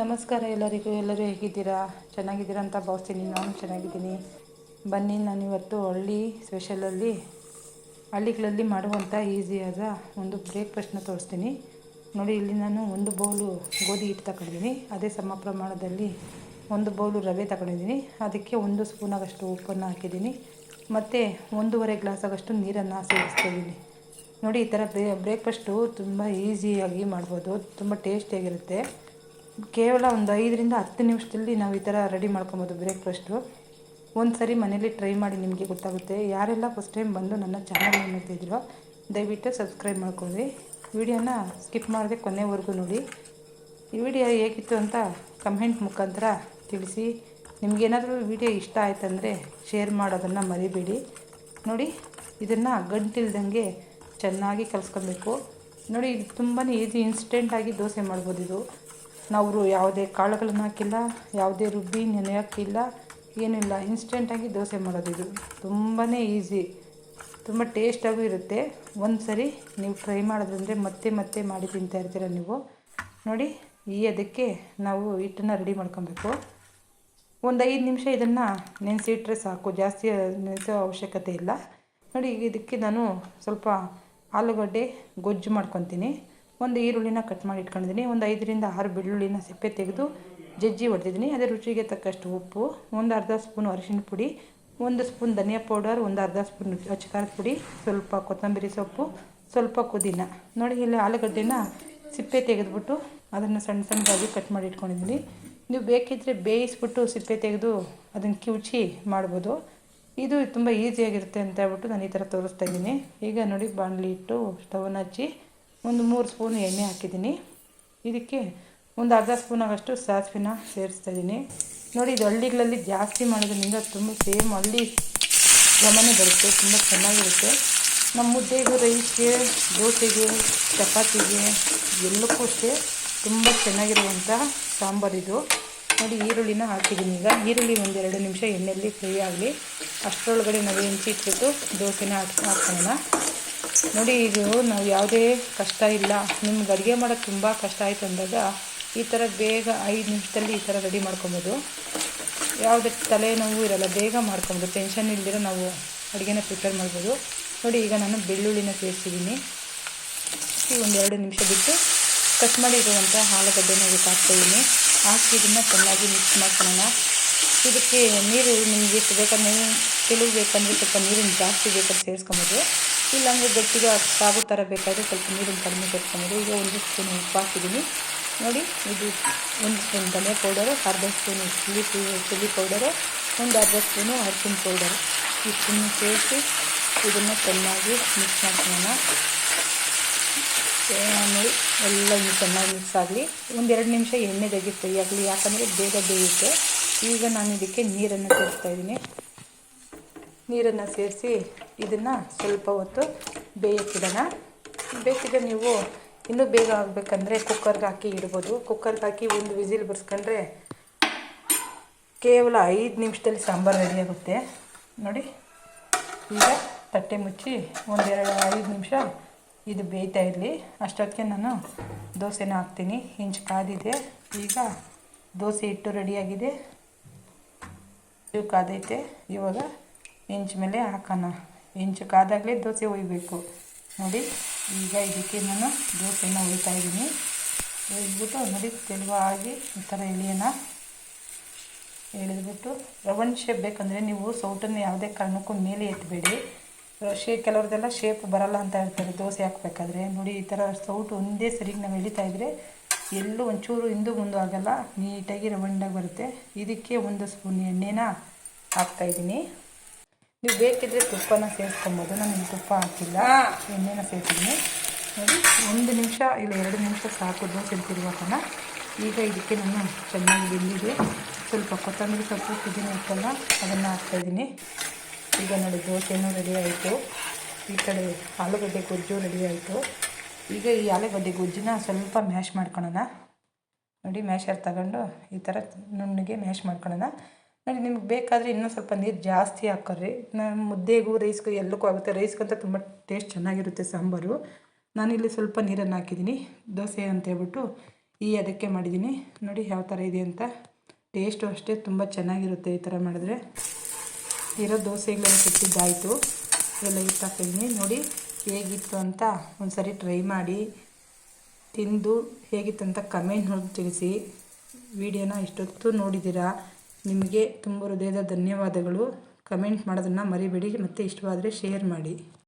ನಮಸ್ಕಾರ ಎಲ್ಲರಿಗೂ. ಎಲ್ಲರೂ ಹೇಗಿದ್ದೀರಾ? ಚೆನ್ನಾಗಿದ್ದೀರಾ ಅಂತ ಭಾವಿಸ್ತೀನಿ. ನಾನು ಚೆನ್ನಾಗಿದ್ದೀನಿ. ಬನ್ನಿ, ನಾನು ಇವತ್ತು ಹಳ್ಳಿ ಸ್ಪೆಷಲಲ್ಲಿ ಹಳ್ಳಿಗಳಲ್ಲಿ ಮಾಡುವಂಥ ಈಸಿಯಾದ ಒಂದು ಬ್ರೇಕ್ಫಾಸ್ಟ್ನ ತೋರಿಸ್ತೀನಿ. ನೋಡಿ, ಇಲ್ಲಿ ನಾನು ಒಂದು ಬೌಲು ಗೋಧಿ ಹಿಟ್ಟು ತಗೊಂಡಿದ್ದೀನಿ. ಅದೇ ಸಮ ಪ್ರಮಾಣದಲ್ಲಿ ಒಂದು ಬೌಲು ರವೆ ತಗೊಂಡಿದ್ದೀನಿ. ಅದಕ್ಕೆ ಒಂದು ಸ್ಪೂನಾಗಷ್ಟು ಉಪ್ಪನ್ನು ಹಾಕಿದ್ದೀನಿ. ಮತ್ತು ಒಂದೂವರೆ ಗ್ಲಾಸ್ ಆಗಷ್ಟು ನೀರನ್ನು ಸೇರಿಸ್ತಿದ್ದೀನಿ ನೋಡಿ, ಈ ಥರ ಬ್ರೇ ಬ್ರೇಕ್ಫಾಸ್ಟು ತುಂಬ ಈಸಿಯಾಗಿ ಮಾಡ್ಬೋದು. ತುಂಬ ಟೇಸ್ಟಿಯಾಗಿರುತ್ತೆ ಕೇವಲ ಒಂದು ಐದರಿಂದ ಹತ್ತು ನಿಮಿಷದಲ್ಲಿ ನಾವು ಈ ಥರ ರೆಡಿ ಮಾಡ್ಕೊಬೋದು ಬ್ರೇಕ್ಫಾಸ್ಟು ಒಂದು ಸರಿ ಮನೇಲಿ ಟ್ರೈ ಮಾಡಿ ನಿಮಗೆ ಗೊತ್ತಾಗುತ್ತೆ. ಯಾರೆಲ್ಲ ಫಸ್ಟ್ ಟೈಮ್ ಬಂದು ನನ್ನ ಚಾನಲ್ ನೋಡ್ತಿದ್ದೀರೋ, ದಯವಿಟ್ಟು ಸಬ್ಸ್ಕ್ರೈಬ್ ಮಾಡ್ಕೊಳ್ಳಿ. ವಿಡಿಯೋನ ಸ್ಕಿಪ್ ಮಾಡದೆ ಕೊನೆವರೆಗೂ ನೋಡಿ. ಈ ವಿಡಿಯೋ ಹೇಗಿತ್ತು ಅಂತ ಕಮೆಂಟ್ ಮುಖಾಂತರ ತಿಳಿಸಿ. ನಿಮಗೇನಾದರೂ ವಿಡಿಯೋ ಇಷ್ಟ ಆಯ್ತಂದರೆ ಶೇರ್ ಮಾಡೋದನ್ನು ಮರಿಬೇಡಿ. ನೋಡಿ, ಇದನ್ನು ಗಂಟಿಲ್ದಂಗೆ ಚೆನ್ನಾಗಿ ಕಲಿಸ್ಕೊಬೇಕು. ನೋಡಿ, ಇದು ತುಂಬಾ ಈಸಿ, ಇನ್ಸ್ಟೆಂಟಾಗಿ ದೋಸೆ ಮಾಡ್ಬೋದು ಇದು ನಾವು ಯಾವುದೇ ಕಾಳುಗಳನ್ನು ಹಾಕಿಲ್ಲ, ಯಾವುದೇ ರುಬ್ಬಿ ನೆನೆ ಹಾಕಿಲ್ಲ, ಏನಿಲ್ಲ. ಇನ್ಸ್ಟೆಂಟಾಗಿ ದೋಸೆ ಮಾಡೋದು ಇದು. ತುಂಬಾ ಈಸಿ ತುಂಬ ಟೇಸ್ಟಾಗೂ ಇರುತ್ತೆ. ಒಂದು ಸರಿ ನೀವು ಟ್ರೈ ಮಾಡೋದಂದರೆ ಮತ್ತೆ ಮತ್ತೆ ಮಾಡಿ ತಿಂತಾ ಇರ್ತೀರ ನೀವು. ನೋಡಿ, ಈ ಅದಕ್ಕೆ ನಾವು ಹಿಟ್ಟನ್ನು ರೆಡಿ ಮಾಡ್ಕೊಬೇಕು. ಒಂದು ಐದು ನಿಮಿಷ ಇದನ್ನು ನೆನೆಸಿಟ್ರೆ ಸಾಕು. ಜಾಸ್ತಿ ನೆನೆಸೋ ಅವಶ್ಯಕತೆ ಇಲ್ಲ. ನೋಡಿ, ಇದಕ್ಕೆ ನಾನು ಸ್ವಲ್ಪ ಆಲೂಗಡ್ಡೆ ಗೊಜ್ಜು ಮಾಡ್ಕೊತೀನಿ. ಒಂದು ಈರುಳ್ಳಿನ ಕಟ್ ಮಾಡಿ ಇಟ್ಕೊಂಡಿದ್ದೀನಿ. ಒಂದು ಐದರಿಂದ ಆರು ಬೆಳ್ಳುಳ್ಳಿನ ಸಿಪ್ಪೆ ತೆಗೆದು ಜಜ್ಜಿ ಹೊಡೆದಿದ್ದೀನಿ. ಅದೇ ರುಚಿಗೆ ತಕ್ಕಷ್ಟು ಉಪ್ಪು, ಒಂದು ಅರ್ಧ ಸ್ಪೂನ್ ಅರಿಶಿಣ ಪುಡಿ, ಒಂದು ಸ್ಪೂನ್ ಧನಿಯಾ ಪೌಡರ್, ಒಂದು ಅರ್ಧ ಸ್ಪೂನ್ ಅಚ್ಚಕಾರದ ಪುಡಿ, ಸ್ವಲ್ಪ ಕೊತ್ತಂಬರಿ ಸೊಪ್ಪು, ಸ್ವಲ್ಪ ಪುದೀನ. ನೋಡಿ, ಇಲ್ಲಿ ಆಲೂಗಡ್ಡೆನ ಸಿಪ್ಪೆ ತೆಗೆದುಬಿಟ್ಟು ಅದನ್ನು ಸಣ್ಣ ಸಣ್ಣದಾಗಿ ಕಟ್ ಮಾಡಿ ಇಟ್ಕೊಂಡಿದ್ದೀನಿ. ನೀವು ಬೇಕಿದ್ದರೆ ಬೇಯಿಸ್ಬಿಟ್ಟು ಸಿಪ್ಪೆ ತೆಗೆದು ಅದನ್ನು ಕಿವುಚಿ ಮಾಡ್ಬೋದು. ಇದು ತುಂಬ ಈಸಿಯಾಗಿರುತ್ತೆ ಅಂತ ಹೇಳ್ಬಿಟ್ಟು ನಾನು ಈ ಥರ ತೋರಿಸ್ತಾ ಇದ್ದೀನಿ. ಈಗ ನೋಡಿ, ಬಾಣಲಿ ಇಟ್ಟು ಸ್ಟವನ್ನ ಹಚ್ಚಿ ಒಂದು ಮೂರು ಸ್ಪೂನ್ ಎಣ್ಣೆ ಹಾಕಿದ್ದೀನಿ. ಇದಕ್ಕೆ ಒಂದು ಅರ್ಧ ಸ್ಪೂನ್ ಸಾಸಿವೆನ ಸೇರಿಸ್ತಾ ಇದ್ದೀನಿ. ನೋಡಿ, ಇದು ಹಳ್ಳಿಗಳಲ್ಲಿ ಜಾಸ್ತಿ ಮಾಡೋದ್ರಿಂದ ತುಂಬ ಸೇಮ್ ಹಳ್ಳಿ ಗಮನ ಬರುತ್ತೆ, ತುಂಬ ಚೆನ್ನಾಗಿರುತ್ತೆ. ನಮ್ಮ ಮುದ್ದೆಗೂ ರೈಸ್ಗೆ, ದೋಸೆಗೆ, ಚಪಾತಿಗೆ ಎಲ್ಲಕ್ಕೂ ಅಷ್ಟೇ ತುಂಬ ಚೆನ್ನಾಗಿರುವಂಥ ಸಾಂಬಾರಿದು ನೋಡಿ, ಈರುಳ್ಳಿನ ಹಾಕಿದ್ದೀನಿ. ಈಗ ಈರುಳ್ಳಿ ಒಂದೆರಡು ನಿಮಿಷ ಎಣ್ಣೆಯಲ್ಲಿ ಫ್ರೈ ಆಗಲಿ. ಅಷ್ಟರೊಳಗಡೆ ನಾವು ಹೆಂಚಿಟ್ಬಿಟ್ಟು ದೋಸೆನ ಹಾಕಿ, ಹಾಕೋಣ. ನೋಡಿ, ಇದು ನಾವು ಯಾವುದೇ ಕಷ್ಟ ಇಲ್ಲ. ನಿಮ್ಗೆ ಅಡುಗೆ ಮಾಡೋದು ತುಂಬ ಕಷ್ಟ ಆಯಿತು ಅಂದಾಗ ಈ ಥರ ಬೇಗ ಐದು ನಿಮಿಷದಲ್ಲಿ ಈ ಥರ ರೆಡಿ ಮಾಡ್ಕೊಬೋದು. ಯಾವುದೇ ತಲೆನೋವು ಇರಲ್ಲ, ಬೇಗ ಮಾಡ್ಕೊಬೋದು. ಟೆನ್ಷನ್ ಇಲ್ದಿರೋ ನಾವು ಅಡುಗೆನ ಪ್ರಿಪೇರ್ ಮಾಡ್ಬೋದು. ನೋಡಿ, ಈಗ ನಾನು ಬೆಳ್ಳುಳ್ಳಿನ ಸೇರಿಸಿದ್ದೀನಿ. ಈ ಒಂದೆರಡು ನಿಮಿಷ ಬಿಟ್ಟು ಕಟ್ ಮಾಡಿರುವಂಥ ಆಲೂಗಡ್ಡೆನ ಇದಕ್ಕೆ ಹಾಕ್ತಾಯಿದ್ದೀನಿ ಹಾಕಿ ಇದನ್ನು ಚೆನ್ನಾಗಿ ಮಿಕ್ಸ್ ಮಾಡ್ಕೊಳ್ಳೋಣ. ಇದಕ್ಕೆ ನೀರು ನಿಮಗೆ ಎಷ್ಟು ಬೇಕಂದ್ರೆ ಕೆಲವು ಬೇಕಂದರೆ ಸ್ವಲ್ಪ ನೀರನ್ನು ಜಾಸ್ತಿ ಬೇಕಾದ್ರೆ ಸೇರಿಸ್ಕೊಬೋದು ಇಲ್ಲಾಂದರೆ ಗಟ್ಟಿಗೆ ಸಾಗು ಥರ ಬೇಕಾದರೆ ಸ್ವಲ್ಪ ನೀರನ್ನು ಕಡಿಮೆ ಸೇರಿಸ್ಕೊಬೋದು ಈಗ ಒಂದು ಸ್ಪೂನ್ ಉಪ್ಪು ಹಾಕಿದ್ದೀನಿ. ನೋಡಿ, ಇದು ಒಂದು ಸ್ಪೂನ್ ಧನಿಯಾ ಪೌಡರು, ಅರ್ಧ ಸ್ಪೂನು ಚಿಲ್ಲಿ ಚಿಲ್ಲಿ ಪೌಡರು, ಒಂದು ಅರ್ಧ ಸ್ಪೂನು ಅರಿಶಿನ ಪೌಡರು. ಇಷ್ಟನ್ನು ಸೇರಿಸಿ ಇದನ್ನು ಚೆನ್ನಾಗಿ ಮಿಕ್ಸ್ ಮಾಡ್ಕೊಳ್ಳೋಣ. ನೋಡಿ, ಎಲ್ಲ ಚೆನ್ನಾಗಿ ಮಿಕ್ಸ್ ಆಗಲಿ. ಒಂದೆರಡು ನಿಮಿಷ ಎಣ್ಣೆ ತೆಗಿ ಫ್ರೈ ಆಗಲಿ, ಯಾಕಂದರೆ ಬೇಗ ಬೇಯುತ್ತೆ. ಈಗ ನಾನು ಇದಕ್ಕೆ ನೀರನ್ನು ಸೇರಿಸ್ತಾ ಇದ್ದೀನಿ. ನೀರನ್ನು ಸೇರಿಸಿ ಇದನ್ನು ಸ್ವಲ್ಪ ಹೊತ್ತು ಬೇಯಕ್ಕಿಡೋಣ. ಬೇಕಿದ್ರೆ ನೀವು ಇನ್ನೂ ಬೇಗ ಆಗಬೇಕಂದ್ರೆ ಕುಕ್ಕರ್ಗೆ ಹಾಕಿ ಇಡ್ಬೋದು. ಕುಕ್ಕರ್ಗೆ ಹಾಕಿ ಒಂದು ವಿಸಿಲ್ ಬರ್ಸ್ಕೊಂಡ್ರೆ ಕೇವಲ ಐದು ನಿಮಿಷದಲ್ಲಿ ಸಾಂಬಾರು ರೆಡಿ ಆಗುತ್ತೆ. ನೋಡಿ, ಈಗ ತಟ್ಟೆ ಮುಚ್ಚಿ ಒಂದೆರಡು ಐದು ನಿಮಿಷ ಇದು ಬೇಯ್ತಾ ಇರಲಿ. ಅಷ್ಟೊತ್ತಿಗೆ ನಾನು ದೋಸೆನ ಹಾಕ್ತೀನಿ. ಇಂಚು ಕಾದಿದೆ. ಈಗ ದೋಸೆ ಹಿಟ್ಟು ರೆಡಿಯಾಗಿದೆ ಇವು ಕಾದೈತೆ. ಇವಾಗ ಇಂಚು ಮೇಲೆ ಹಾಕೋಣ. ಇಂಚು ಕಾದಾಗಲೇ ದೋಸೆ ಒಯ್ಬೇಕು ನೋಡಿ, ಈಗ ಇದಕ್ಕೆ ನಾನು ದೋಸೆನ ಒಯ್ತಾ ಇದ್ದೀನಿ. ಒಯ್ದ್ಬಿಟ್ಟು ನೋಡಿ, ತೆಳುವಾಗಿ ಈ ಥರ ಎಳೆಯೋಣ ಎಳೆದ್ಬಿಟ್ಟು ರೌಂಡ್ ಶೇಪ್ ಬೇಕಂದರೆ ನೀವು ಸೌಟನ್ನು ಯಾವುದೇ ಕಾರಣಕ್ಕೂ ಮೇಲೆ ಎತ್ತಬೇಡಿ ಶೇ ಕೆಲವ್ರದ್ದೆಲ್ಲ ಶೇಪ್ ಬರಲ್ಲ ಅಂತ ಹೇಳ್ತಾರೆ ದೋಸೆ ಹಾಕ್ಬೇಕಾದ್ರೆ. ನೋಡಿ, ಈ ಥರ ಸೌಟು ಒಂದೇ ಸರಿಗೆ ನಾವು ಎಳಿತಾ ಇದ್ದರೆ ಎಲ್ಲೂ ಒಂಚೂರು ಹಿಂದೂ ಮುಂದೆ ಆಗಲ್ಲ ನೀಟಾಗಿ ರೌಂಡಾಗಿ ಬರುತ್ತೆ. ಇದಕ್ಕೆ ಒಂದು ಸ್ಪೂನ್ ಎಣ್ಣೆನ ಹಾಕ್ತಾಯಿದ್ದೀನಿ ನೀವು ಬೇಕಿದ್ರೆ ತುಪ್ಪನ ಸೇರಿಸ್ಕೊಬೋದು ನಾನು ಇಲ್ಲಿ ತುಪ್ಪ ಹಾಕಿಲ್ಲ. ಎಣ್ಣೆನ ಸೇರಿಸಿದ್ದೀನಿ. ನೋಡಿ ಒಂದು ನಿಮಿಷ ಇಲ್ಲ ಎರಡು ನಿಮಿಷ ಸಾಕು ದೋಸೆ ತಿರುವಾಕೋಣ ಈಗ ಇದಕ್ಕೆ ನಾನು ಚೆನ್ನಾಗಿ ಬೆಂದಿದೆ. ಸ್ವಲ್ಪ ಕೊತ್ತಂಬರಿ ಸೊಪ್ಪು ಪುದೀನ ಇತ್ತಲ್ಲ ಅದನ್ನು ಹಾಕ್ತಾಯಿದ್ದೀನಿ ಈಗ ನೋಡಿ ದೋಸೆನೂ ರೆಡಿ ಆಯಿತು. ಈ ಕಡೆ ಆಲೂಗಡ್ಡೆ ಗೊಜ್ಜು ರೆಡಿ ಆಯಿತು. ಈಗ ಈ ಆಲೂಗಡ್ಡೆ ಗೊಜ್ಜಿನ ಸ್ವಲ್ಪ ಮ್ಯಾಶ್ ಮಾಡ್ಕೊಳೋಣ. ನೋಡಿ, ಮ್ಯಾಶರ್ ತಗೊಂಡು ಈ ಥರ ನುಣ್ಣಗೆ ಮ್ಯಾಶ್ ಮಾಡ್ಕೊಳೋಣ. ನೋಡಿ, ನಿಮ್ಗೆ ಬೇಕಾದರೆ ಇನ್ನೂ ಸ್ವಲ್ಪ ನೀರು ಜಾಸ್ತಿ ಹಾಕೋರಿ ನಾನು ಮುದ್ದೆಗೂ ರೈಸ್ಗೂ ಎಲ್ಲಕ್ಕೂ ಆಗುತ್ತೆ. ರೈಸ್ಗಂತ ತುಂಬ ಟೇಸ್ಟ್ ಚೆನ್ನಾಗಿರುತ್ತೆ ಸಾಂಬಾರು. ನಾನಿಲ್ಲಿ ಸ್ವಲ್ಪ ನೀರನ್ನು ಹಾಕಿದ್ದೀನಿ. ದೋಸೆ ಅಂತ ಹೇಳ್ಬಿಟ್ಟು ಈ ಅದಕ್ಕೆ ಮಾಡಿದ್ದೀನಿ. ನೋಡಿ, ಯಾವ ಥರ ಇದೆ ಅಂತ. ಟೇಸ್ಟು ಅಷ್ಟೇ ತುಂಬ ಚೆನ್ನಾಗಿರುತ್ತೆ ಈ ಥರ ಮಾಡಿದ್ರೆ. ಇರೋ ದೋಸೆಗಳೆಲ್ಲ ಸಿಕ್ಕಿದ್ದಾಯಿತು ಎಲ್ಲ ಇಟ್ಟಾಕಿದ್ದೀನಿ ನೋಡಿ ಹೇಗಿತ್ತು ಅಂತ ಒಂದು ಸರಿ ಟ್ರೈ ಮಾಡಿ, ತಿಂದು ಹೇಗಿತ್ತು ಅಂತ ಕಮೆಂಟ್ ನೋಡಿ ತಿಳಿಸಿ. ವಿಡಿಯೋನ ಇಷ್ಟೊತ್ತು ನೋಡಿದ್ದೀರಾ? ನಿಮಗೆ ತುಂಬ ಹೃದಯದ ಧನ್ಯವಾದಗಳು. ಕಮೆಂಟ್ ಮಾಡೋದನ್ನು ಮರಿಬೇಡಿ, ಮತ್ತು ಇಷ್ಟವಾದರೆ ಶೇರ್ ಮಾಡಿ.